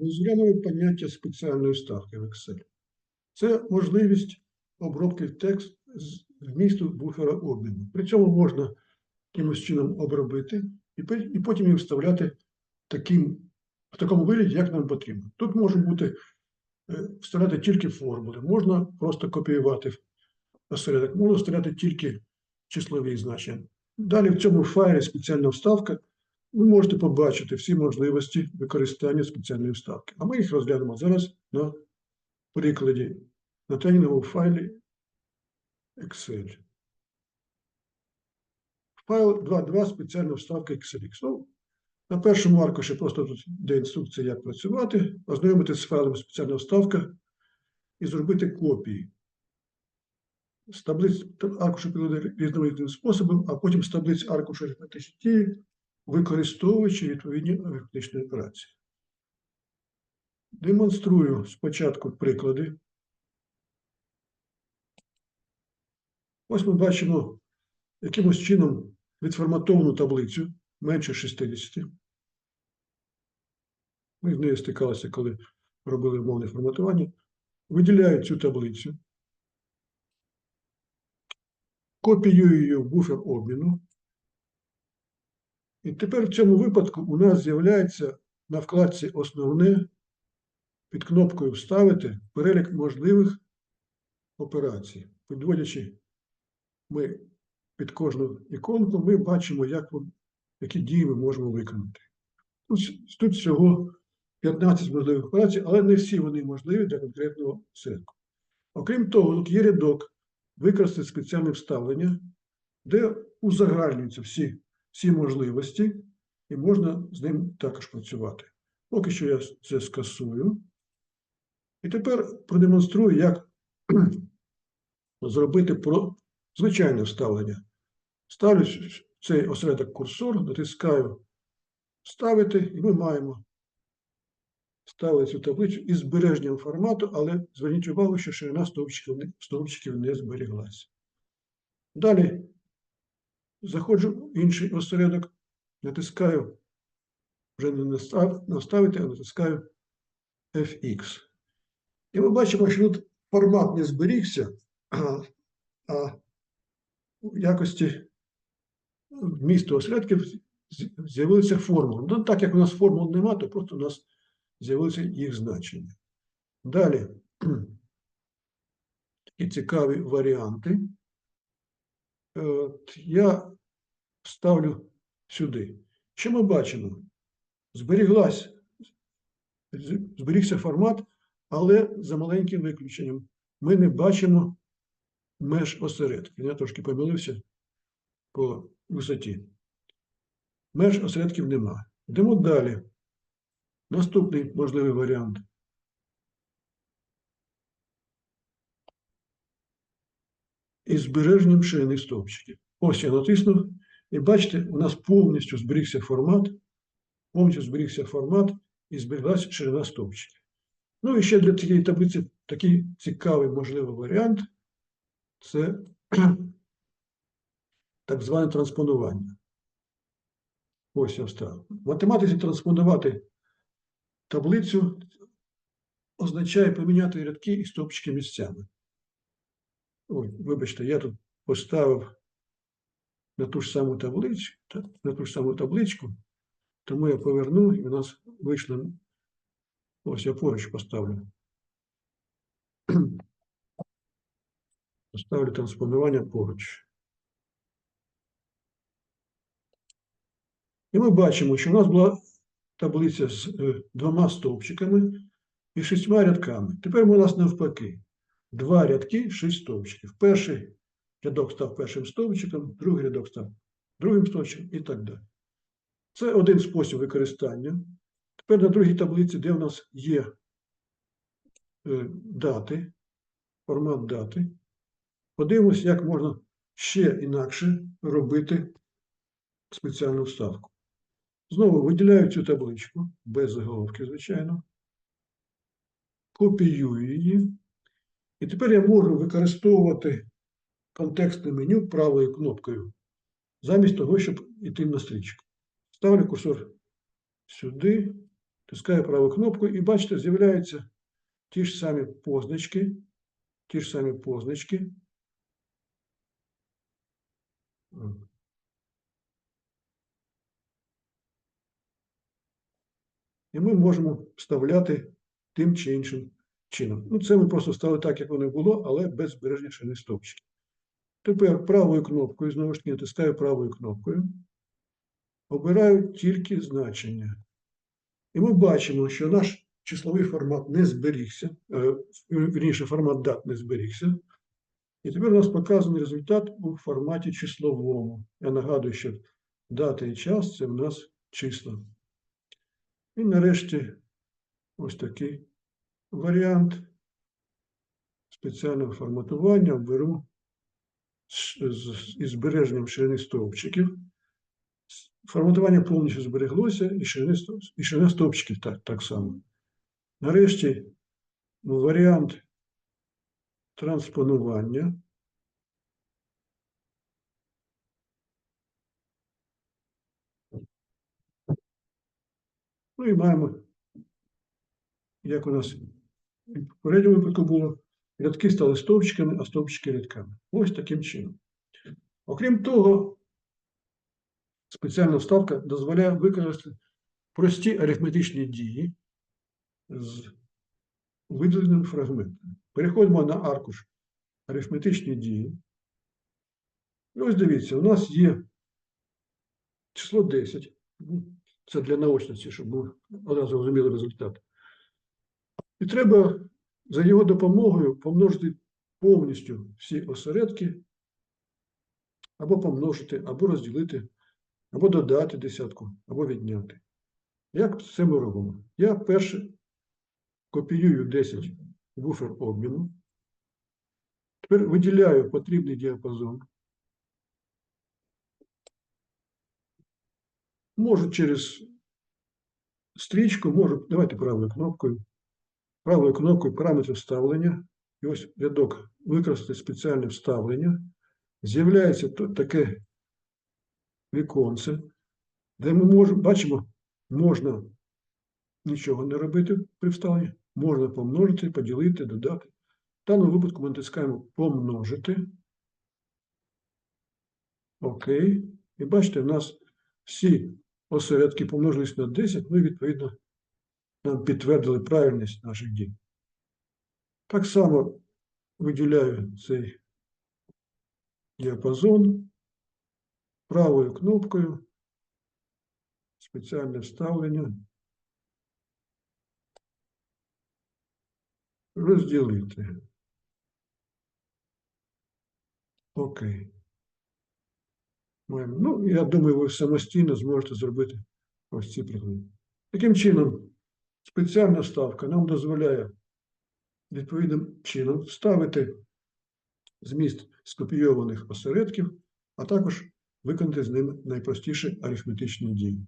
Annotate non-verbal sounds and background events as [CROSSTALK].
Розглянемо поняття спеціальної вставки в Excel. Це можливість обробки текст вмісту буфера обміну. При цьому можна якимось чином обробити і потім їх вставляти таким, в такому вигляді, як нам потрібно. Тут можуть бути е, вставляти тільки формули, можна просто копіювати осередок, можна вставляти тільки числові значення. Далі в цьому файлі спеціальна вставка. Ви можете побачити всі можливості використання спеціальної вставки. А ми їх розглянемо зараз на прикладі на тренінговому файлі Excel. Файл 2.2 спеціальна вставка XLX. Ну, на першому аркуші просто тут де інструкція, як працювати, ознайомитися з файлом спеціальна вставка і зробити копії. З таблиць аркушу підводи різноманітним способом, а потім з таблиць аркушу арифметичної дії, використовуючи відповідні арифметичні операції. Демонструю спочатку приклади. Ось ми бачимо якимось чином відформатовану таблицю менше 60. Ми з нею стикалися, коли робили мовне форматування. Виділяю цю таблицю. Копіюю її в буфер обміну. І тепер в цьому випадку у нас з'являється на вкладці Основне під кнопкою Вставити перелік можливих операцій. Підводячи ми під кожну іконку, ми бачимо, як, які дії ми можемо виконати. Тут, тут всього 15 можливих операцій, але не всі вони можливі для конкретного середку. Окрім того, тут є рядок використати спеціальне вставлення, де узагальнюються всі, всі можливості, і можна з ним також працювати. Поки що я це скасую. І тепер продемонструю, як [CLEARS THROAT] зробити про звичайне вставлення. Ставлю цей осередок курсор, натискаю Вставити, і ми маємо ставити цю таблицю із збереженням формату, але зверніть увагу, що ширина стовпчиків не, стовпчиків не зберіглася. Далі заходжу в інший осередок, натискаю вже не настав- наставити, а натискаю FX. І ми бачимо, що тут формат не зберігся, а, в якості вмісту осередків з'явилися формули. Ну, так як у нас формул немає, то просто у нас з'явилися їх значення. Далі [CLEARS THROAT] такі цікаві варіанти. Е, От, я ставлю сюди. Що ми бачимо? Зберіглась, зберігся формат, але за маленьким виключенням. Ми не бачимо меж осередків. Я трошки помилився по висоті. Меж осередків нема. Йдемо далі. Наступний можливий варіант. Із збереженням ширини стовпчиків. Ось я натиснув, і бачите, у нас повністю зберігся формат, повністю зберігся формат і збереглася ширина стовпчиків. Ну і ще для цієї таблиці такий цікавий можливий варіант це [CLEARS THROAT] так зване транспонування. Ось я вставив. В математиці транспонувати таблицю означає поміняти рядки і стовпчики місцями. Ой, вибачте, я тут поставив на ту ж саму табличку, на ту ж саму табличку, тому я поверну, і у нас вийшло. Ось я поруч поставлю. Поставлю транспонування поруч. І ми бачимо, що у нас була таблиця з е, двома стовпчиками і шістьма рядками. Тепер у нас навпаки. Два рядки, шість стовпчиків. Перший рядок став першим стовпчиком, другий рядок став другим стовпчиком і так далі. Це один спосіб використання. Тепер на другій таблиці, де у нас є е, дати, формат дати. Подивимось, як можна ще інакше робити спеціальну вставку. Знову виділяю цю табличку, без заголовки, звичайно. Копіюю її. І тепер я можу використовувати контекстне меню правою кнопкою, замість того, щоб йти на стрічку. Ставлю курсор сюди Тискаю праву кнопку і бачите, з'являються ті ж самі позначки, ті ж самі позначки. І ми можемо вставляти тим чи іншим чином. Ну, це ми просто ставили так, як воно було, але без збереження шини стовпчиків. Тепер правою кнопкою, знову ж таки, натискаю правою кнопкою, обираю тільки значення. І ми бачимо, що наш числовий формат не зберігся, е, вірніше, формат дат не зберігся. І тепер у нас показаний результат у форматі числовому. Я нагадую, що дата і час це в нас числа. І нарешті ось такий варіант спеціального форматування беру із збереженням ширини стовпчиків. Форматування повністю збереглося, і стовп- і ширина стовпчиків так, так само. Нарешті варіант транспонування. Ну і маємо, як у нас в попередньому випадку було, рядки стали стовпчиками, а стовпчики рядками. Ось таким чином. Окрім того, спеціальна вставка дозволяє використати прості арифметичні дії з виділеними фрагментами. Переходимо на аркуш арифметичні дії. І ось дивіться, у нас є число 10. Ну, Це для наочності, щоб ми одразу розуміли результат. І треба за його допомогою помножити повністю всі осередки, або помножити, або розділити, або додати десятку, або відняти. Як це ми робимо? Я перше копіюю 10 буфер обміну. Тепер виділяю потрібний діапазон. Можу через стрічку, можу, давайте правою кнопкою. Правою кнопкою параметри вставлення. І ось рядок використати спеціальне вставлення. З'являється таке віконце, де ми можемо, бачимо, можна нічого не робити при вставленні, можна помножити, поділити, додати. В даному випадку ми натискаємо помножити. Окей. І бачите, у нас всі осередки помножились на 10, ну і відповідно нам підтвердили правильність наших дій. Так само виділяю цей діапазон правою кнопкою, спеціальне вставлення. Розділити. Окей. Ну, я думаю, ви самостійно зможете зробити ось ці предмети. Таким чином, спеціальна ставка нам дозволяє відповідним чином вставити зміст скопійованих осередків, а також виконати з ними найпростіші арифметичні дії.